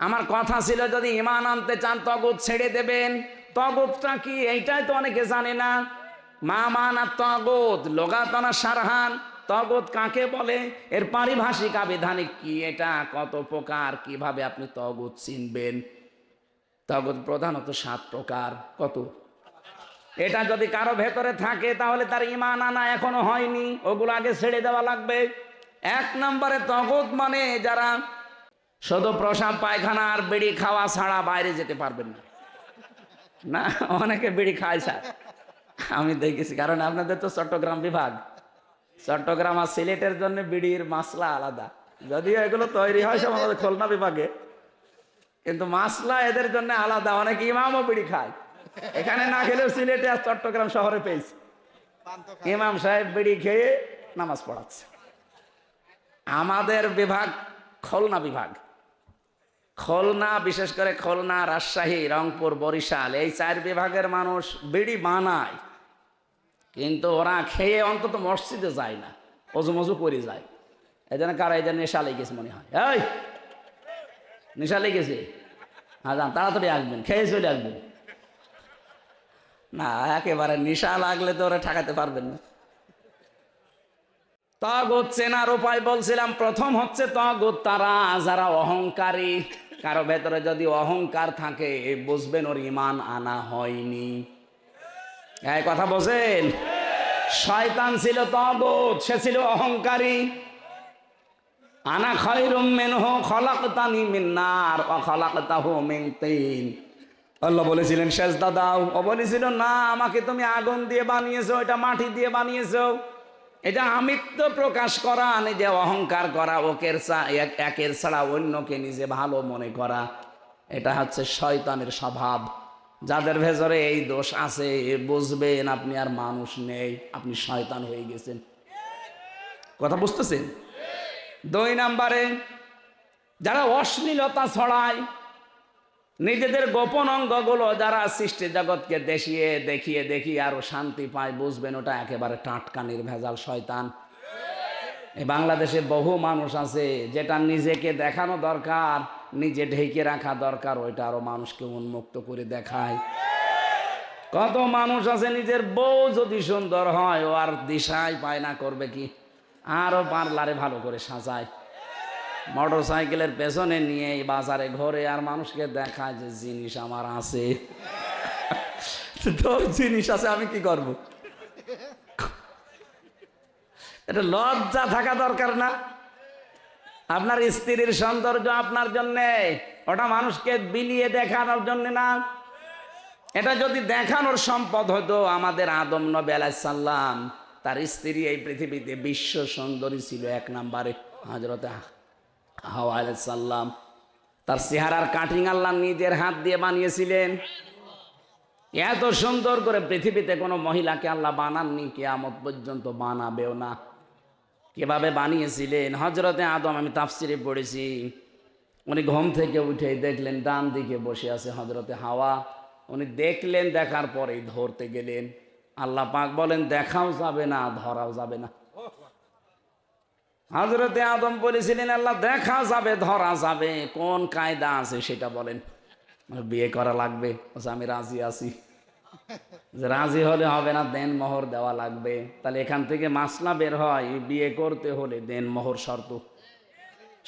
আমার কথা ছিল, যদি ইমান আনতে চান, তগুত ছেড়ে দেবেন। তগুতটা কি? এইটাই তো অনেকে জানে না। মা মানা তগুত, লোগাতনা সারহান। তগুত কাকে বলে? এর পারিভাষিক আবিধানিক কি এটা? কত প্রকার? কীভাবে আপনি তগুত চিনবেন? তগুত প্রধানত সাত প্রকার। কত? এটা যদি কারও ভেতরে থাকে, তাহলে তার ইমান আনা এখনও হয়নি। ওগুলো আগে ছেড়ে দেওয়া লাগবে। এক নম্বরে তগত মানে যারা শুধু প্রসাব পায়খানা আর বিড়ি খাওয়া ছাড়া বাইরে যেতে পারবেন না। না, অনেকে বিড়ি খায় স্যার। আমি দেখেছি, কারণ আপনাদের তো চট্টগ্রাম বিভাগ। চট্টগ্রাম আর সিলেটের জন্য বিড়ির মাসলা আলাদা। যদিও এগুলো তৈরি হয় সব আমাদের খুলনা বিভাগে, কিন্তু মাসলা এদের জন্য আলাদা। অনেক ইমামও বিড়ি খায়। এখানে না খেলেও সিলেটে আর চট্টগ্রাম শহরে পেয়েছে। ইমাম সাহেব বিড়ি খেয়ে নামাজ পড়াচ্ছে। আমাদের বিভাগ খুলনা বিভাগ। খুলনা, বিশেষ করে খুলনা, রাজশাহী, রংপুর, বরিশাল, এই চার বিভাগের মানুষ বিড়ি বানায়। কিন্তু ওরা খেয়ে অন্তত মসজিদে যায় না অজু মজু করে যায়। এই জন্য কারা এই জন্য নেশা লেগেছে মনে হয়? এই, নেশা লেগেছে? হ্যাঁ যান, তাড়াতাড়ি আসবেন, খেয়ে চলে আসবেন। না, একেবারে নেশা লাগলে তো ওরা ঠেকাতে পারবেন না। তগত চেনার উপায় বলছিলাম, প্রথম হচ্ছে তগত তারা যারা অহংকারী। কারও ভেতরে যদি অহংকার থাকে, বুঝবেন ওর ইমান আনা হয়নি। এই কথা বোঝেন শয়তান ছিল তগত সে ছিল অহংকারী। আনা খৈরুম মিনহু খলাকতানি মিন নার ওয়া খলাকতাহু মিন তিন। আল্লাহ বলেছিলেন, সেজদা দাও। ও বলেছিল, না, আমাকে তুমি আগুন দিয়ে বানিয়েছো এটা মাটি দিয়ে বানিয়েছো। এটা আমিত্ব প্রকাশ করা নিজে অহংকার করা, ওকের একের ছাড়া অন্যকে নিজে ভালো মনে করা, এটা হচ্ছে শয়তানের স্বভাব। যাদের ভেতরে এই দোষ আছে, বুঝবেন আপনি আর মানুষ নেই, আপনি শয়তান হয়ে গেছেন। কথা বুঝতেছেন? দুই নাম্বারে, যারা অশ্লীলতা ছড়ায় নিজেদের গোপন অঙ্গগুলো যারা সৃষ্টি জগৎকে দেখিয়ে দেখিয়ে দেখিয়ে আরও শান্তি পায়, বুঝবেন ওটা একেবারে টাটকা, নির্ভেজাল শয়তান। এই বাংলাদেশে বহু মানুষ আছে যেটা নিজেকে দেখানো দরকার, নিজে ঢেকে রাখা দরকার, ওইটা আরও মানুষকে উন্মুক্ত করে দেখায়। কত মানুষ আছে নিজের বউ যদি সুন্দর হয়, ও আর দিশায় পায় না করবে কি? আরও পার্লারে ভালো করে সাজায়। মোটর সাইকেলের পেছনে নিয়ে বাজারে ঘরে আর মানুষকে দেখায় যে জিনিস আমার আছে। তো জিনিস আছে, আমি কি করব? এটা লজ্জা থাকা দরকার না। আপনার স্ত্রীর সৌন্দর্য আপনার জন্যে, ওটা মানুষকে বিলিয়ে দেখানোর জন্য না। এটা যদি দেখানোর সম্পদ হতো, আমাদের আদম নবী আলাইসাল্লাম তার স্ত্রী এই পৃথিবীতে বিশ্ব সুন্দরী ছিল এক নম্বরে হজরতে হাওয়া আলাইসাল্লাম তার চেহারার কাটিং আল্লাহ নিজের হাত দিয়ে বানিয়েছিলেন। এত সুন্দর করে পৃথিবীতে কোনো মহিলাকে আল্লাহ বানাননি, কেয়ামত পর্যন্ত বানাবেও না। কীভাবে বানিয়েছিলেন? হজরতে আদম, আমি তাফসিরে পড়েছি। উনি ঘুম থেকে উঠে দেখলেন, ডান দিকে বসে আছে হজরতে হাওয়া। উনি দেখলেন, দেখার পরেই ধরতে গেলেন। আল্লাহ পাক বলেন, দেখাও যাবে না, ধরাও যাবে না। হজরতে আদম বলেছিলেন, আল্লাহ, দেখা যাবে, ধরা যাবে। কোন কায়দা আছে সেটা বলেন। বিয়ে করা লাগবে আমি রাজি আছি। রাজি হলে হবে না, দেন মোহর দেওয়া লাগবে। তাহলে এখান থেকে মাসলা বের হয়, বিয়ে করতে হলে দেন মোহর শর্ত।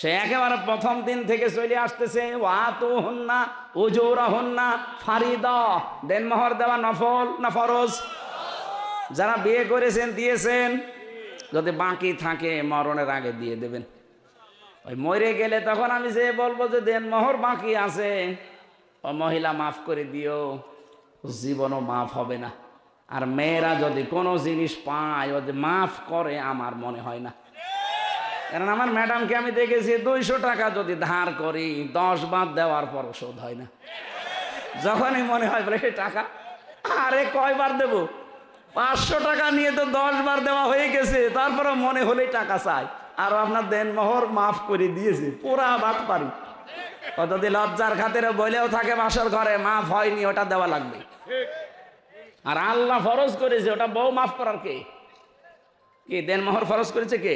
সে একেবারে প্রথম দিন থেকে চলে আসতেছে, ওয়াতু হন্না ওজোরা হন্না, ফারিদা। দেন মোহর দেওয়া নফল না ফরজ? যারা বিয়ে করেছেন, দিয়েছেন যদি বাকি থাকে, মরণের আগে দিয়ে দেবেন। ওই মরে গেলে তখন আমি যে বলব যে দেন, মোহর বাকি আছে। ও মহিলা, মাফ করে দিও। জীবনও মাফ হবে না। আর মেয়েরা যদি কোনো জিনিস পায়, ও যে মাফ করে, আমার মনে হয় না। কারণ আমার ম্যাডামকে আমি দেখেছি, দুইশো টাকা যদি ধার করি, দশ বাদ দেওয়ার পর শোধ হয় না। যখনই মনে হয় বলে টাকা, আরে, কয়বার দেব? পাঁচশো টাকা নিয়ে তো দশ বার দেওয়া হয়ে গেছে তারপরে মনে হলেই টাকা চাই। আর আপনার দেন মোহর মাফ করে দিয়েছে, পুরা বাদ পারি। কতদিন লজ্জার খাতিরে বলেও থাকে বাসর ঘরে, মাফ হয়নি, ওটা দেওয়া লাগবে। আর আল্লাহ ফরজ করেছে, ওটা বউ মাফ করার কে? কি, দেন মোহর ফরজ করেছে কে?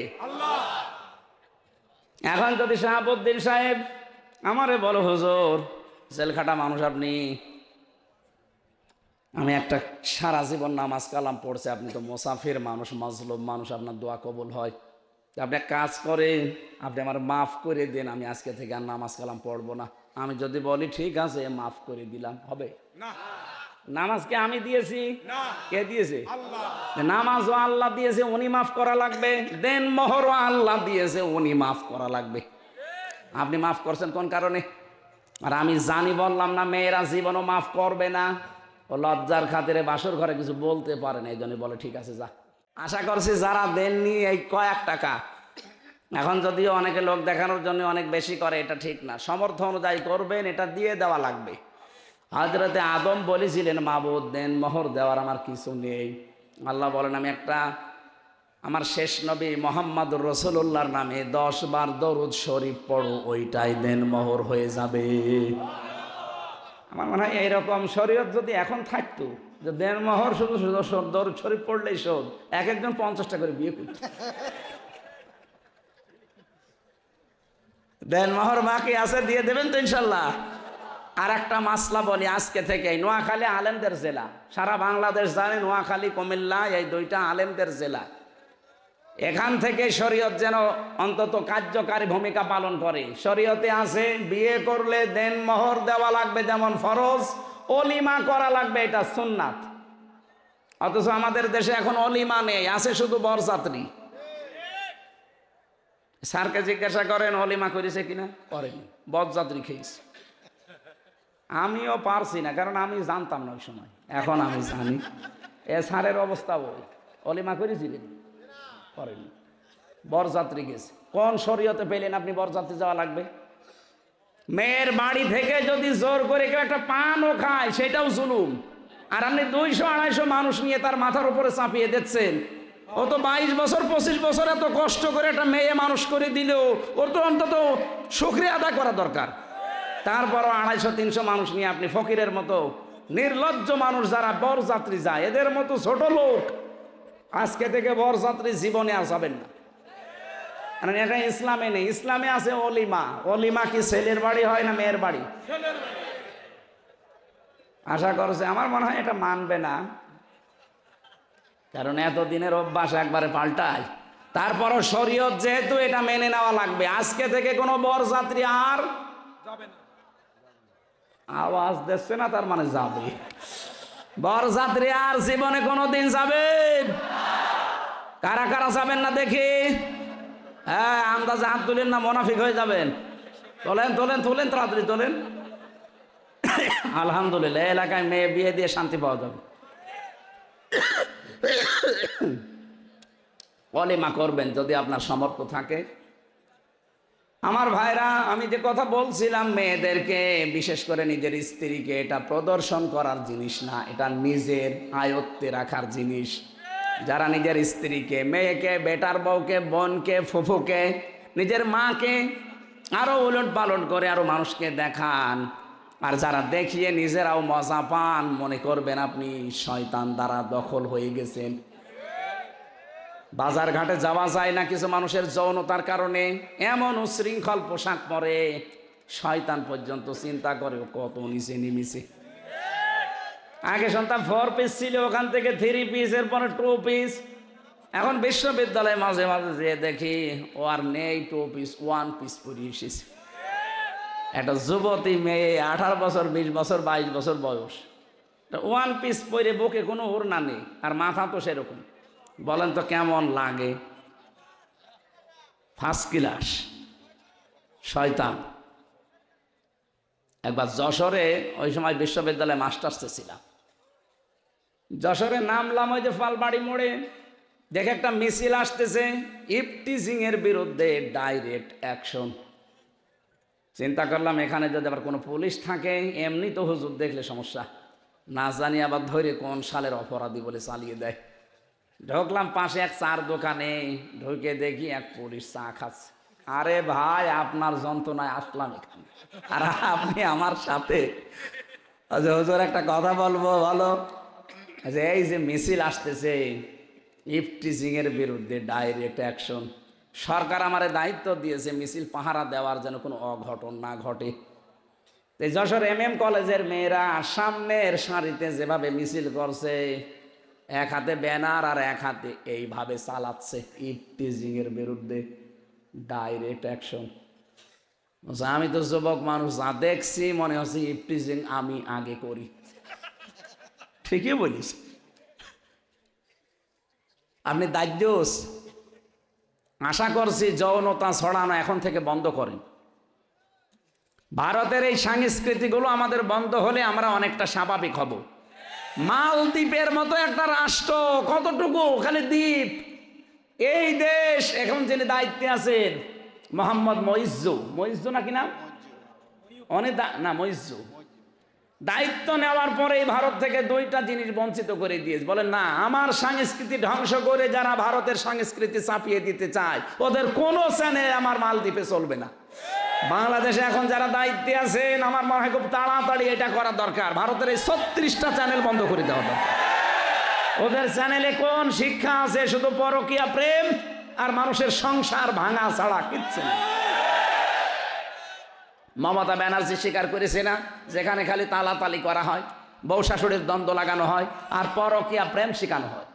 এখন যদি শাহাবুদ্দিন সাহেব আমারে বলো, হুজুর, জেলখাটা মানুষ আপনি আমি একটা সারা জীবন নামাজ কালাম পড়ছে আপনি তো মোসাফির মানুষ মজলুম মানুষ আপনার দোয়া কবুল হয়। আপনি কাজ করেন আপনি আমার মাফ করে দেন আমি আজকে থেকে আর নামাজ কালাম পড়ব না। আমি যদি বলি ঠিক আছে মাফ করে দিলাম। হবে? নামাজকে আমি দিয়েছি? কে দিয়েছে? নামাজও আল্লাহ দিয়েছে উনি মাফ করা লাগবে। দেন মোহরও আল্লাহ দিয়েছে উনি মাফ করা লাগবে। আপনি মাফ করছেন কোন কারণে? আর আমি জানি বললাম না মেয়েরা জীবনও মাফ করবে না। ও লজ্জার খাতিরে বাসর ঘরে কিছু বলতে পারে না এই জন্য বলে, ঠিক আছে, যা। আশা করছি যারা দেননি এই কয়েক টাকা। এখন যদিও অনেকে লোক দেখানোর জন্য অনেক বেশি করে, এটা ঠিক না। সমর্থ অনুযায়ী করবেন, এটা দিয়ে দেওয়া লাগবে। হাজরতে আদম বলেছিলেন, মাবুদ, দেন মোহর দেওয়ার আমার কিছু নেই। আল্লাহ বলেন, আমি একটা, আমার শেষ নবী মোহাম্মদ রসুল্লাহর নামে দশ বার দরুদ শরীফ পড়ো, ওইটাই দেন মোহর হয়ে যাবে। আমার মনে হয় এইরকম শরীয়ত যদি এখন থাকতো, যে দেন মহর শুধু শুধু দরুদ শরীফ পড়লেই শোধ, এক একজন পঞ্চাশটা করে বিয়ে করতো। দেন মোহর বাকি আছে, দিয়ে দেবেন তো ইনশাল্লাহ। আর একটা মাসলা বলি আজকে থেকে নোয়াখালী আলেমদের জেলা। সারা বাংলাদেশ জানে নোয়াখালী, কুমিল্লা, এই দুইটা আলেমদের জেলা। এখান থেকে শরীয়ত যেন অন্তত কার্যকারী ভূমিকা পালন করে। শরীয়তে আছে বিয়ে করলে দেন মোহর দেওয়া লাগবে যেমন ফরজ অলিমা করা লাগবে এটা সুন্নাত। অথচ আমাদের দেশে এখন অলিমা নেই আছে শুধু বরযাত্রী। স্যারকে জিজ্ঞাসা করেন অলিমা করেছে কিনা? করেনি। বরযাত্রী খেয়েছে। আমিও পারছি না কারণ আমি জানতাম না ওই সময়। এখন আমি জানি। এ স্যারের অবস্থা ওই। অলিমা করেছিলেন? করেনি বরযাত্রী গেছে। কোন শরীয়তে পেলেন আপনি বরযাত্রী যাওয়া লাগবে? মেয়ের বাড়ি থেকে যদি জোর করে কেউ একটা পানও খায়, সেটাও জুলুম। আর আপনি দুইশো, আড়াইশো মানুষ নিয়ে তার মাথার উপরে চাপিয়ে দিচ্ছেন। ও তো বাইশ বছর, পঁচিশ বছর এত কষ্ট করে একটা মেয়ে মানুষ করে দিলেও ওর তো অন্তত সুক্রিয়া আদায় করা দরকার। তারপরও আড়াইশো, তিনশো মানুষ নিয়ে আপনি ফকিরের মতো নির্লজ্জ মানুষ যারা বরযাত্রী যায়, এদের মতো ছোট লোক আজকে থেকে বরযাত্রী জীবনে আসাবেন না। কারণ এটা ইসলামে নেই। ইসলামে আছে অলিমা। অলিমা কি ছেলের বাড়ি হয় না মেয়ের বাড়ি? আশা করছে আমার মনে হয় এটা মানবে না। কারণ এতদিনের অভ্যাস একবারে পাল্টায়। তারপরও শরীয়ত যেহেতু এটা মেনে নেওয়া লাগবে আজকে থেকে কোনো বরযাত্রী আর যাবে না। আওয়াজ দিচ্ছে না তার মানে যাবে। বরযাত্রী আর জীবনে কোনো দিন যাবেন? কারা কারা যাবেন না দেখি? হ্যাঁ আন্দাজে হাত তুলেন না মোনাফিক হয়ে যাবেন। তোলেন তোলেন তোলেন, তাড়াতাড়ি তোলেন। আলহামদুলিল্লাহ এলাকায় মেয়ে বিয়ে দিয়ে শান্তি পাওয়া যাবে। অলিমা করবেন যদি আপনার সমর্থ থাকে। আমার ভাইরা, আমি যে কথা বলছিলাম মেয়েদেরকে, বিশেষ করে নিজের স্ত্রীকে, এটা প্রদর্শন করার জিনিস না, এটা নিজের আয়ত্তে রাখার জিনিস। যারা নিজের স্ত্রীকে, মেয়েকে, বেটার বউকে, বোনকে, ফুফুকে, নিজের মাকে আরও উলট পালন করে আরও মানুষকে দেখান। আর যারা দেখিয়ে নিজেরাও মজা পান, মনে করবেন আপনি শয়তান দ্বারা দখল হয়ে গেছেন। বাজার ঘাটে যাওয়া যায় না কিছু মানুষের যৌনতার কারণে। এমন উশৃঙ্খল পোশাক পরে শয়তান পর্যন্ত চিন্তা করে কত নিচে নিমিছে। আগে সন্তান ফোর পিস ছিল, ওখান থেকে থ্রি পিস এরপরে টু পিস এখন বিশ্ববিদ্যালয়ে মাঝে মাঝে যে দেখি, ও আর নেই টু পিস ওয়ান পিস পরিয়ে এসেছে। একটা যুবতী মেয়ে, আঠারো বছর, বিশ বছর, বাইশ বছর বয়স। ওয়ান পিস পরে বুকে কোনো ওড়না নেই, আর মাথা তো সেরকম। বলেন তো কেমন লাগে? ফার্স্ট ক্লাস শয়তান। একবার যশোরে ওই সময় বিশ্ববিদ্যালয়ে মাস্টার্সে ছিলাম। যশোরে নামলাম ওই যে ফালবাড়ি মোড়ে। দেখে একটা মিছিল আসতেছে ইফটিজিং এর বিরুদ্ধে ডাইরেক্ট অ্যাকশন চিন্তা করলাম, এখানে যদি আবার কোনো পুলিশ থাকে এমনি তো হুজুর দেখলে সমস্যা। না জানি আবার ধরে কোন সালের অপরাধী বলে চালিয়ে দেয়। ঢুকলাম পাশে এক চার দোকানে, ঢুকে দেখি এক পুলিশ চা খাচ্ছে। আরে ভাই, আপনার যন্ত্রণায় আসলাম এখানে। আর আপনি আমার সাথে। আচ্ছা হুজুর, একটা কথা বলব, বলো। যে এই যে মিছিল আসতেছে ইফটিজিং এর বিরুদ্ধে ডাইরেক্ট অ্যাকশন সরকার আমারে দায়িত্ব দিয়েছে মিছিল পাহারা দেওয়ার যেন কোনো অঘটন না ঘটে। যশোর এম এম কলেজের মেয়েরা সামনের সারিতে যেভাবে মিছিল করছে এক হাতে ব্যানার আর এক হাতে এইভাবে চালাচ্ছে ইফটিজিং এর বিরুদ্ধে ডাইরেক্ট অ্যাকশন। আমি তো যুবক মানুষ যা দেখছি মনে হচ্ছে ইফটিজিং আমি আগে করি। ঠিকই বলিস। আপনি দায়িত্বস। আশা করছি যৌনতা ছড়ানো এখন থেকে বন্ধ করেন। ভারতের এই সংস্কৃতিগুলো আমাদের বন্ধ হলে আমরা অনেকটা স্বাভাবিক হব। মালদ্বীপের মতো একটা রাষ্ট্র, কতটুকু? খালি দ্বীপ। এই দেশ, এখন যিনি দায়িত্বে আছেন, মোহাম্মদ মইজু মইজু নাকি নাম? অনেক না মইজু দায়িত্ব নেওয়ার পরে ভারত থেকে দুইটা জিনিস বঞ্চিত করে দিয়েছে। বলেন, না, আমার সংস্কৃতি ধ্বংস করে যারা ভারতের সংস্কৃতি চাপিয়ে দিতে চায়, ওদের কোনো চ্যানেল আমার মালদ্বীপে চলবে না। বাংলাদেশে এখন যারা দায়িত্বে আছেন, আমার মনে হয় খুব তাড়াতাড়ি এটা করা দরকার। ভারতের এই ছত্রিশটা চ্যানেল বন্ধ করে দেওয়া দরকার। ওদের চ্যানেলে কোন শিক্ষা আছে? শুধু পরকিয়া প্রেম আর মানুষের সংসার ভাঙা ছাড়া কিচ্ছু না। মমতা ব্যানার্জি স্বীকার করেছে না, যেখানে খালি তালাতালি করা হয়, বউ শাশুড়ির দ্বন্দ্ব লাগানো হয় আর পরকিয়া প্রেম শেখানো হয়।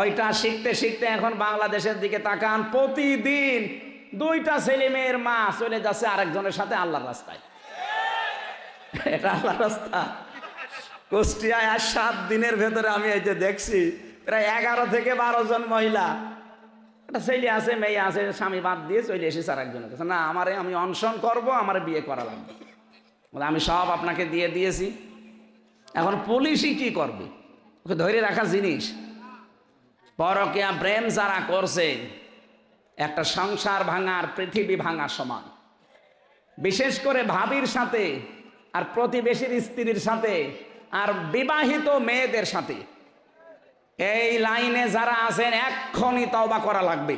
ওইটা শিখতে শিখতে এখন বাংলাদেশের দিকে তাকান, প্রতিদিন দুইটা ছেলে মেয়ের মা চলে যাচ্ছে আরেকজনের সাথে আল্লাহর রাস্তায়। এটা আল্লাহর রাস্তা। কুষ্টিয়ায় আর সাত দিনের ভেতরে আমি এই যে দেখছি প্রায় এগারো থেকে বারো জন মহিলা। একটা ছেলে আছে মেয়ে আছে স্বামী বাদ দিয়ে চলে এসেছে আর একজনের কাছে। না আমারে আমি অনশন করব আমার বিয়ে করা লাগবে। বলে, আমি সব আপনাকে দিয়ে দিয়েছি। এখন পুলিশই কি করবে? ওকে ধরে রাখা জিনিস। পরকিয়া প্রেম যারা করছে একটা সংসার ভাঙার, পৃথিবী ভাঙার সমান। বিশেষ করে ভাবির সাথে আর প্রতিবেশীর স্ত্রীর সাথে আর বিবাহিত মেয়েদের সাথে। এই লাইনে যারা আছেন এক্ষণই তওবা করা লাগবে।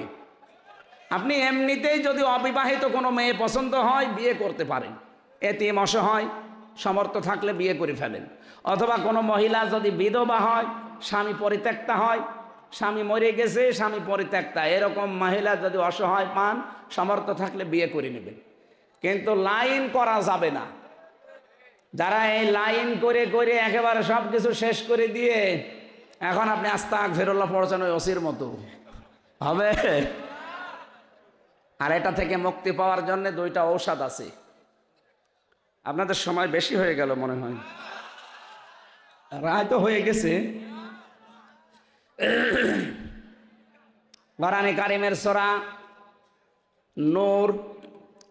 আপনি এমনিতেই যদি অবিবাহিত কোনো মেয়ে পছন্দ হয়, বিয়ে করতে পারেন। এতিম অসহায়, সমর্থ থাকলে বিয়ে করে ফেলেন। অথবা কোনো মহিলা যদি বিধবা হয়, স্বামী পরিত্যক্তা হয় স্বামী মরে গেছে, স্বামী পরিত্যক্তা। এরকম মহিলা যদি অসহায় পান, সমর্থ থাকলে বিয়ে করে নেবেন। কিন্তু লাইন করা যাবে না। যারা এই লাইন করে করে একেবারে সব কিছু শেষ করে দিয়ে, এখন আপনি আস্তাক ফেরোল্লা পড়ছেন ওই ওসির মতো। হবে? আর এটা থেকে মুক্তি পাওয়ার জন্য দুইটা ঔষধ আছে। আপনাদের সময় বেশি হয়ে গেল মনে হয়। রায় তো হয়ে গেছে। কোরআনে কারিমের সোরা নূর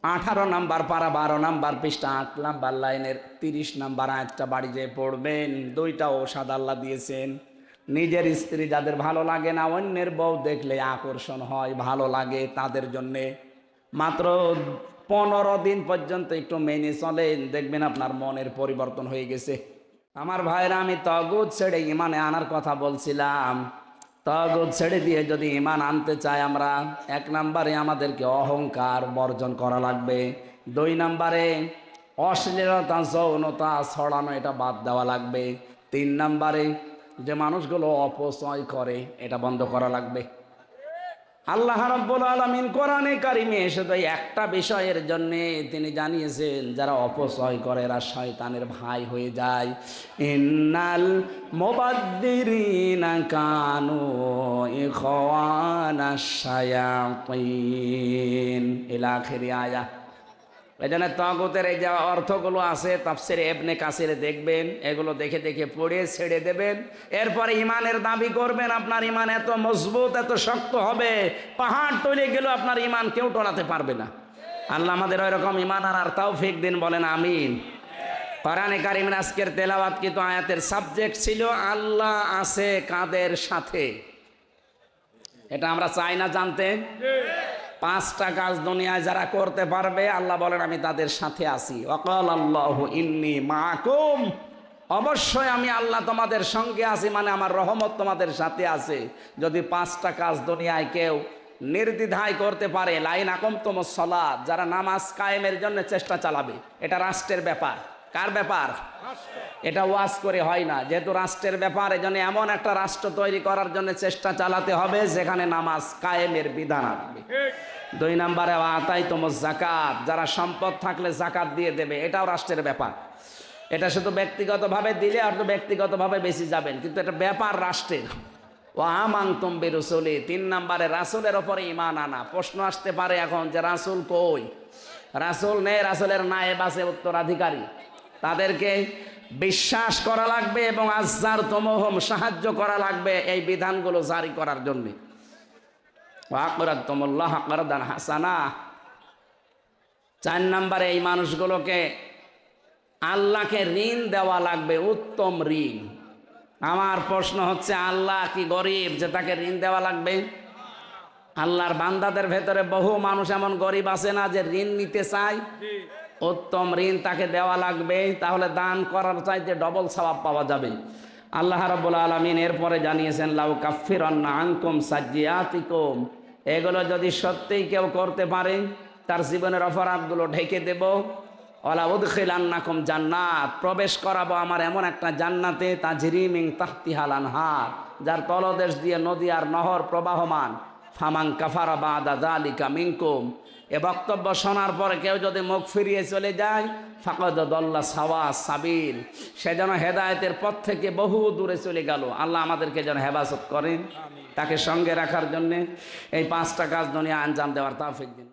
আঠারো নাম্বার পারা বারো নাম্বার পৃষ্ঠা আট নাম্বার লাইনের তিরিশ নাম্বার আয়াতটা বাড়ি যেয়ে পড়বেন। দুইটা ঔষধ আল্লাহ দিয়েছেন। নিজের স্ত্রী যাদের ভালো লাগে না, অন্যের বউ দেখলে আকর্ষণ হয়, ভালো লাগে তাদের জন্যে। মাত্র পনেরো দিন পর্যন্ত একটু মেনে চলেন। দেখবেন আপনার মনের পরিবর্তন হয়ে গেছে। আমার ভাইরা আমি তগুদ ছেড়ে ইমানে আনার কথা বলছিলাম। তগুদ ছেড়ে দিয়ে যদি ইমান আনতে চাই আমরা, এক নম্বরে আমাদেরকে অহংকার বর্জন করা লাগবে। দুই নম্বরে অশ্লীলতা, যৌনতা ছড়ানো, এটা বাদ দেওয়া লাগবে। তিন নম্বরে যে মানুষগুলো অপচয় করে, এটা বন্ধ করা লাগবে। আল্লাহ রাব্বুল আলামিন কোরআনে কারিমে তো একটা বিষয়ের জন্য তিনি জানিয়েছেন, যারা অপচয় করে এরা শয়তানের ভাই হয়ে যায়। ইন্নাল মুবাদ্দিরিনা কানু ইখওয়ানাশ শায়াতিন। ইলা আখিরি আয়া। এই জন্য তগতের এই যে অর্থগুলো আছে, তাফসিরে এবনে কাসিরে দেখবেন, এগুলো দেখে দেখে পড়ে ছেড়ে দেবেন। এরপরে ইমানের দাবি করবেন, আপনার ইমান এত মজবুত, এত শক্ত হবে, পাহাড় তৈরি গেলেও আপনার ইমান কেউ টলাতে পারবে না। আল্লাহ আমাদের ওই রকম ইমান আর আর তাও ফেক দিন বলেন, আমিন। কোরআনে কারিমের আজকের তেলাওয়াত কিন্তু আয়াতের সাবজেক্ট ছিল, আল্লাহ আছে কাদের সাথে? এটা আমরা চাই না জানতে? পাঁচটা কাজ দুনিয়ায় যারা করতে পারবে, আল্লাহ বলেন, আমি তাদের সাথে আছি। অকল আল্লাহ ইন্নি মাকুম। অবশ্যই আমি আল্লাহ তোমাদের সঙ্গে আছি মানে আমার রহমত তোমাদের সাথে আছে। যদি পাঁচটা কাজ দুনিয়ায় কেউ নির্দ্বিধায় করতে পারে, লাইন আকম তোম সলাদ যারা নামাজ কায়েমের জন্য চেষ্টা চালাবে, এটা রাষ্ট্রের ব্যাপার। কার ব্যাপার? এটা ওয়াজ করে হয় না। যেহেতু রাষ্ট্রের ব্যাপার এজন্য এমন একটা রাষ্ট্র তৈরি করার জন্য চেষ্টা চালাতে হবে যেখানে নামাজ কায়েমের বিধান আসবে দুই নম্বরে আতাই তোম জাকাত যারা সম্পদ থাকলে জাকাত দিয়ে দেবে এটাও রাষ্ট্রের ব্যাপার। এটা শুধু ব্যক্তিগতভাবে দিলে আর তো ব্যক্তিগতভাবে বেশি যাবেন কিন্তু এটা ব্যাপার রাষ্ট্রের। ও আমাং তুমি রসুলি তিন নম্বরে রাসুলের ওপরে ইমান আনা। প্রশ্ন আসতে পারে এখন যে রাসুল কই? রাসুল নেই রাসুলের নায়েব আছে উত্তরাধিকারী। তাদেরকে বিশ্বাস করা লাগবে এবং আজার তমহম সাহায্য করা লাগবে এই বিধানগুলো জারি করার জন্যে। হাসানা। চার নম্বরে এই মানুষগুলোকে আল্লাহকে ঋণ দেওয়া লাগবে, উত্তম ঋণ। আমার প্রশ্ন হচ্ছে, আল্লাহ কি গরিব যে তাকে ঋণ দেওয়া লাগবে? আল্লাহর বান্দাদের ভেতরে বহু মানুষ এমন গরিব আছে না যে ঋণ নিতে চায়? উত্তম ঋণ তাকে দেওয়া লাগবে, তাহলে দান করার চাইতে ডবল সওয়াব পাওয়া যাবে। আল্লাহ রাব্বুল আলামিন এরপরে জানিয়েছেন, লাউ কাফির আনকুম সাজ্জিয়াতিকুম। এগুলো যদি সত্যিই কেউ করতে পারে, তার জীবনের অপরাধগুলো ঢেকে দেব। অলা উদখিলান্নাকুম জান্নাত। প্রবেশ করাবো আমার এমন একটা জান্নাতে তাজরিমিং তাহতিহাল আনহার, যার তলদেশ দিয়ে নদী আর নহর প্রবাহমান। ফামাং কাফারা বাদা জালিকা মিনকুম। এ বক্তব্য শোনার পরে কেউ যদি মুখ ফিরিয়ে চলে যায় ফাকদল্লা সাওয়া সাবিল। সে যেন হেদায়তের পথ থেকে বহু দূরে চলে গেল। আল্লাহ আমাদেরকে যেন হেফাজত করেন। তাকে সঙ্গে রাখার জন্যে এই পাঁচটা কাজ দুনিয়া আঞ্জাম দেওয়ার তাফিক দিন।